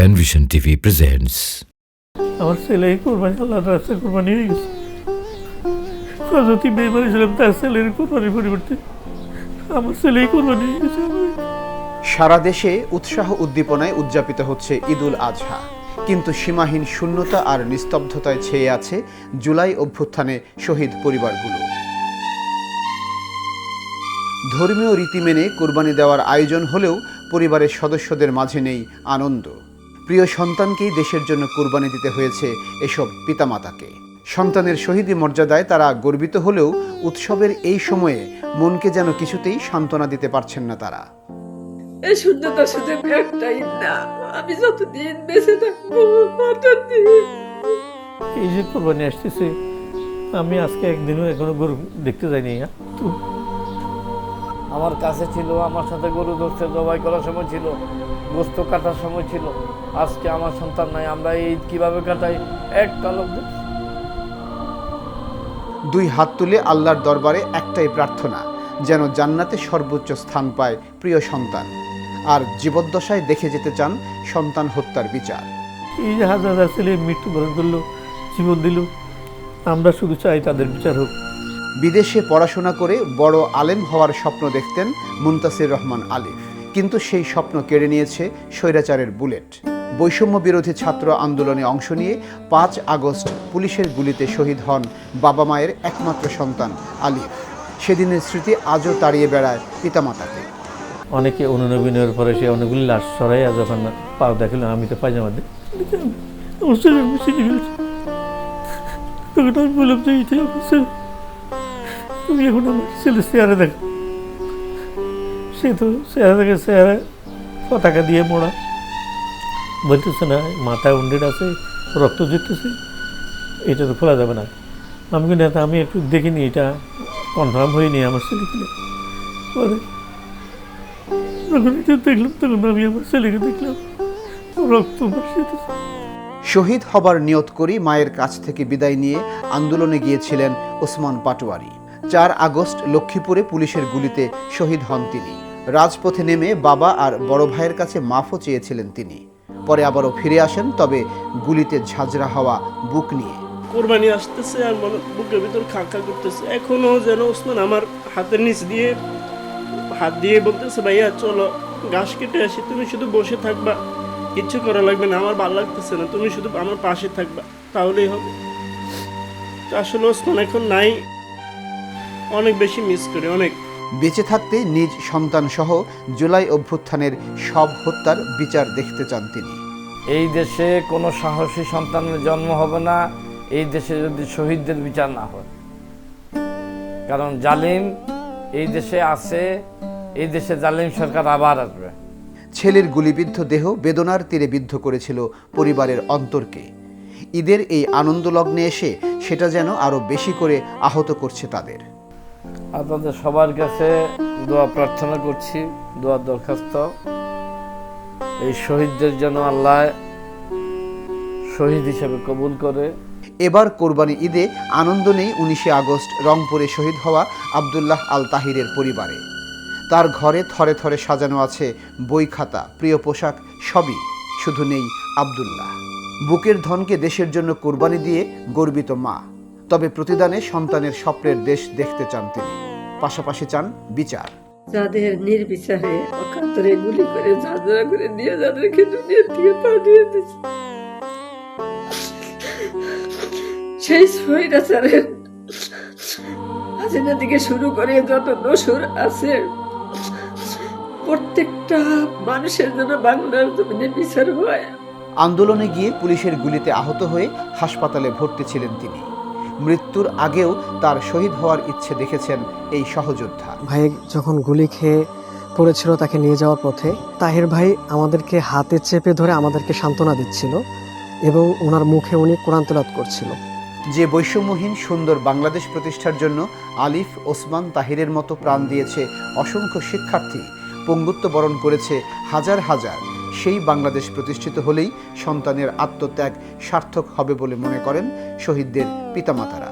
Penvision TV presents. আমার ছেলে কোরবানি আল্লাহর রাস্তায় কোরবানি হয়ে গেছে। হজরত ইব্রাহিম আলাইসালাম তার ছেলের কোরবানির পরিবর্তে আমার ছেলেই কোরবানি হয়ে গেছে। সারা দেশে উৎসাহ উদ্দীপনায় উদযাপিত হচ্ছে ঈদুল আজহা। কিন্তু সীমাহীন শূন্যতা আর নিস্তব্ধতায় ছেয়ে আছে জুলাই অভ্যুত্থানে শহীদ পরিবারগুলো। ধর্মীয় রীতি মেনে কোরবানি দেওয়ার আয়োজন হলেও পরিবারের সদস্যদের মাঝে নেই আনন্দ। প্রিয় সন্তানকেই দেশের জন্য কোরবানি দিতে হয়েছে এসব পিতামাতাকে। সন্তানের শহীদী মর্যাদায় তারা গর্বিত হলেও উৎসবের এই সময়ে মনকে যেন কিছুতেই সান্ত্বনা দিতে পারছেন না তারা। এই শূন্যতা শুধু একটাই না আমি যতদিন বেঁচে থাকব ততদিন। এই যে কোরবানি আসতেছে আমি আজকে একদিনও এখনও গরু দেখতে যাইনি হ্যাঁ? তো আমার কাছে ছিল আমার সাথে গরু ধরতে জবাই করার সময় ছিল গোস্ত কাটার সময় ছিল। আজকে আমার সন্তান নাই আমরা এই ঈদ কীভাবে কাটাই? একটা লোক দুই হাত তুলে আল্লাহর দরবারে একটাই প্রার্থনা যেন জান্নাতে সর্বোচ্চ স্থান পায় প্রিয় সন্তান। আর জীবদ্দশায় দেখে যেতে চান সন্তান হত্যার বিচার। এই যে হাজার হাজার ছেলে মৃত্যুবরণ করল জীবন দিল আমরা শুধু চাই তাদের বিচার হোক। বিদেশে পড়াশোনা করে বড় আলেম হওয়ার স্বপ্ন দেখতেন মুন্তাসির রহমান আলিফ কিন্তু সেই স্বপ্ন কেড়ে নিয়েছে স্বৈরাচারের বুলেট। বৈষম্য বিরোধী ছাত্র আন্দোলনে অংশ নিয়ে পাঁচ আগস্ট পুলিশের গুলিতে শহীদ হন বাবা মায়ের একমাত্র সন্তান আলিফ সেদিনের স্মৃতি আজও তাড়িয়ে বেড়ায় পিতামাতাকে। অনেকে অনুনবীনের পরে সে অনেকগুলি লাশ সরাইয়া যখন পাও দেখল আমি তো পায়জামা দিই। আমার ছেলে আমি চিনি ফেলছি তখন আমি বললাম যে তুমি এখন আমার ছেলে চেয়ারে দেখো। সে তো চেহারা দেখে চেহারা পতাকা দিয়ে মোড়া। বলতেছে না মাথায় উন্ডেড আছে রক্ত জিততেছে এটা তো খোলা যাবে না। আমি কিন্তু না, আমি একটু দেখিনি এটা কনফার্ম হয়নি আমার ছেলে কিনে। পরে যখন এটা দেখলাম তখন আমি আমার ছেলেকে দেখলাম রক্ত শহীদ হবার নিয়ত করি মায়ের কাছ থেকে বিদায় নিয়ে আন্দোলনে গিয়েছিলেন ওসমান পাটোয়ারি। চার আগস্ট লক্ষ্মীপুরে পুলিশের গুলিতে শহীদ হন তিনি। রাজপথে নেমে বাবা আর বড় ভাইয়ের কাছে মাফও চেয়েছিলেন তিনি। পরে আবারও ফিরে আসেন, তবে গুলিতে ঝাঁঝরা হওয়া বুক নিয়ে। কোরবানি আসতেছে আর বুকের ভিতর খা খা করতেছে। এখনও যেন ওসমান আমার হাতের নিচ দিয়ে হাত দিয়ে বলতেছে, ভাইয়া, চলো, ঘাস কেটে আসি। তুমি শুধু বসে থাকবা। কিচ্ছু করা লাগবে না। আমার ভালো লাগতেছে না। তুমি শুধু আমার পাশে থাকবা। তাহলেই হবে। আসলে ওসমান এখন নাই। অনেক বেশি মিস করি অনেক। বেঁচে থাকতে নিজ সন্তান সহ জুলাই অভ্যুত্থানের সব হত্যার বিচার দেখতে চান তিনি। এই দেশে কোনো সাহসী সন্তানের জন্ম হবে না এই দেশে যদি শহীদদের বিচার না হয়। কারণ জালিম এই দেশে আছে এই দেশে জালিম সরকার আবার আসবে। ছেলের গুলিবিদ্ধ দেহ বেদনার তীরে বিদ্ধ করেছিল পরিবারের অন্তরকে। ঈদের এই আনন্দ লগ্নে এসে সেটা যেন আরও বেশি করে আহত করছে তাদের। আপনাদের সবার কাছে দোয়া প্রার্থনা করছি, দোয়ার দরখাস্ত। এই শহীদদের জন্য আল্লাহ শহীদ হিসেবে কবুল করে। এবার কোরবানি ঈদে আনন্দ নেই উনিশে আগস্ট রংপুরে শহীদ হওয়া আবদুল্লাহ আল তাহিরের পরিবারে। তার ঘরে থরে থরে সাজানো আছে বই খাতা, প্রিয় পোশাক, সবই শুধু নেই আবদুল্লাহ। বুকের ধনকে দেশের জন্য কোরবানি দিয়ে গর্বিত মা। তবে প্রতিদানে সন্তানের স্বপ্নের দেশ দেখতে চান তিনি। পাশাপাশি চান বিচার। যাদের নির্বিচারে অকান্তরে গুলি করে ঝাঁঝরা করে নিয়ে যাদেরকে দুনিয়া থেকে পাঠিয়ে দিচ্ছে। সেই স্বৈরাচারের হাসিনা থেকে শুরু করে যত দোসর আছে প্রত্যেকটা মানুষের জন্য বাংলার জমিনে বিচার হয়। আন্দোলনে গিয়ে পুলিশের গুলিতে আহত হয়ে হাসপাতালে ভর্তি ছিলেন তিনি। মৃত্যুর আগেও তার শহীদ হওয়ার ইচ্ছে দেখেছেন এই সহযোদ্ধা। ভাই যখন গুলি খেয়ে পড়েছিল তাকে নিয়ে যাওয়ার পথে তাহের ভাই আমাদেরকে হাতে চেপে ধরে আমাদেরকে সান্ত্বনা দিচ্ছিল এবং ওনার মুখে উনি কোরআন তেলাত করছিল। যে বৈষম্যহীন সুন্দর বাংলাদেশ প্রতিষ্ঠার জন্য আলিফ ওসমান তাহিরের মতো প্রাণ দিয়েছে অসংখ্য শিক্ষার্থী পঙ্গুত্ব বরণ করেছে হাজার হাজার। সেই বাংলাদেশ প্রতিষ্ঠিত হলেই সন্তানের আত্মত্যাগ সার্থক হবে বলে মনে করেন শহীদদের পিতামাতারা।